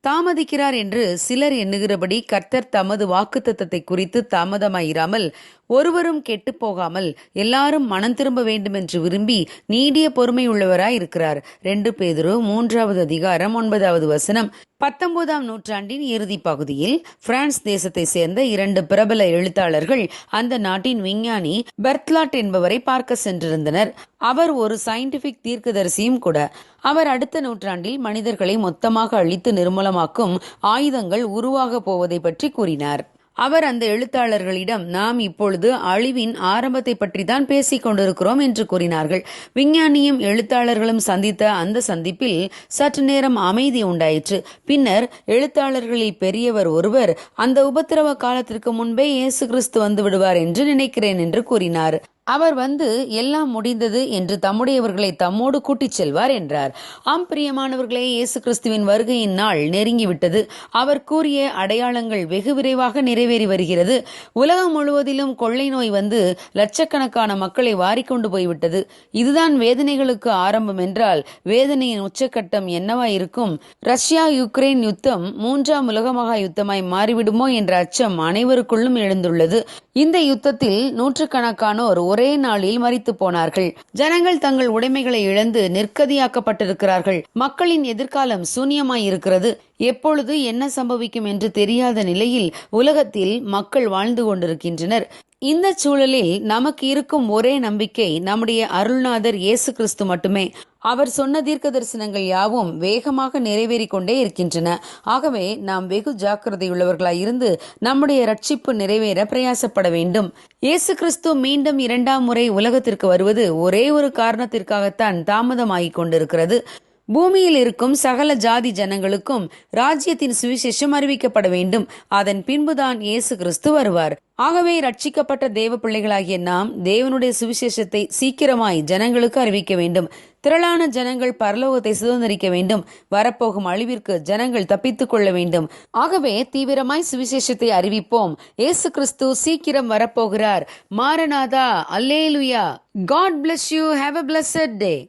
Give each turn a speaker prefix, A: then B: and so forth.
A: தாமதிக்கிறார் என்று சிலர் எண்ணுகிறபடி கர்த்தர் தமது வாக்குத்தத்தத்தை குறித்து தாமதமாயிராமல் ஒருவரும் கெட்டுப் போகாமல் எல்லாரும் மனம் திரும்ப வேண்டும் என்று விரும்பி நீடிய பொறுமை உள்ளவராய் இருக்கிறார் ரெண்டு பேதுரு மூன்றாவது அதிகாரம் ஒன்பதாவது வசனம். பத்தொன்பதாம் நூற்றாண்டின் இறுதி பகுதியில் பிரான்ஸ் தேசத்தை சேர்ந்த இரண்டு பிரபல எழுத்தாளர்கள் அந்த நாட்டின் விஞ்ஞானி பெர்த்லாட் என்பவரை பார்க்க சென்றிருந்தனர். அவர் ஒரு சயின்டிபிக் தீர்க்கதரிசியும் கூட. அவர் அடுத்த நூற்றாண்டில் மனிதர்களை மொத்தமாக அழித்து நிர்மூலமாக்கும் ஆயுதங்கள் உருவாக போவதை பற்றி கூறினார். அவர் அந்த எழுத்தாளர்களிடம் நாம் இப்பொழுது அழிவின் ஆரம்பத்தை பற்றி தான் பேசிக் கொண்டிருக்கிறோம் என்று கூறினார்கள். விஞ்ஞானியும் எழுத்தாளர்களும் சந்தித்த அந்த சந்திப்பில் சற்று நேரம் அமைதி உண்டாயிற்று. பின்னர் எழுத்தாளர்களில் பெரியவர் ஒருவர் அந்த உபத்திரவ காலத்திற்கு முன்பே இயேசு கிறிஸ்து வந்து விடுவார் என்று நினைக்கிறேன் என்று கூறினார். அவர் வந்து எல்லாம் முடிந்தது என்று தம்முடையவர்களை தம்மோடு கூட்டிச் செல்வார் என்றார். ஆம் பிரியமானவர்களே இயேசு கிறிஸ்துவின் வருகையின் நாள் நெருங்கிவிட்டது. அவர் கூறிய அடையாளங்கள் வெகு விரைவாக நிறைவேறி வருகிறது. உலகம் முழுவதிலும் கொள்ளை நோய் வந்து லட்சக்கணக்கான மக்களை வாரிக்கொண்டு போய்விட்டது. இதுதான் வேதனைகளுக்கு ஆரம்பம் என்றால் வேதனையின் உச்சக்கட்டம் என்னவா இருக்கும் ரஷ்யா யுக்ரைன் யுத்தம் மூன்றாம் உலக மகா யுத்தமாய் மாறிவிடுமோ என்ற அச்சம் அனைவருக்குள்ளும் எழுந்துள்ளது. இந்த யுத்தத்தில் நூற்றுக்கணக்கானோர் ஒரே நாளில் மறித்து போனார்கள். ஜனங்கள் தங்கள் உடைமைகளை இழந்து நிர்கதியாக்கப்பட்டிருக்கிறார்கள் மக்களின் எதிர்காலம் சூன்யமாயிருக்கிறது. எப்பொழுது என்ன சம்பவிக்கும் என்று தெரியாத நிலையில் உலகத்தில் மக்கள் வாழ்ந்து கொண்டிருக்கின்றனர். இந்த சூழலில் நமக்கு இருக்கும் ஒரே நம்பிக்கை நம்முடைய அருள்நாதர் இயேசு கிறிஸ்து மட்டுமே. அவர் சொன்ன தீர்க்க தரிசனங்கள் யாவும் வேகமாக நிறைவேறிக் கொண்டே இருக்கின்றன. ஆகவே நாம் வெகு ஜாக்கிரதையுள்ளவர்களாய் இருந்து நம்முடைய ரட்சிப்பு நிறைவேற பிரயாசப்பட வேண்டும். இயேசு கிறிஸ்து மீண்டும் இரண்டாம் முறை உலகத்திற்கு வருவது ஒரே ஒரு காரணத்திற்காகத்தான் தாமதமாகிக் கொண்டிருக்கிறது. பூமியில் இருக்கும் சகல ஜாதி ஜனங்களுக்கும் ராஜ்யத்தின் சுவிசேஷம் அறிவிக்கப்பட வேண்டும். அதன் பின்புதான் இயேசு கிறிஸ்து வருவார். ஆகவே ரட்சிக்கப்பட்ட தேவ பிள்ளைகளாகிய நாம் தேவனுடைய சுவிசேஷத்தை சீக்கிரமாய் ஜனங்களுக்கு அறிவிக்க வேண்டும். திரளான ஜனங்கள் பரலோகத்தை சுதந்திரிக்க வேண்டும். வரப்போகும் அழிவிற்கு ஜனங்கள் தப்பித்துக் கொள்ள வேண்டும். ஆகவே தீவிரமாய் சுவிசேஷத்தை அறிவிப்போம். ஏசு கிறிஸ்து சீக்கிரம் வரப்போகிறார். Maranatha hallelujah. God bless you have a blessed day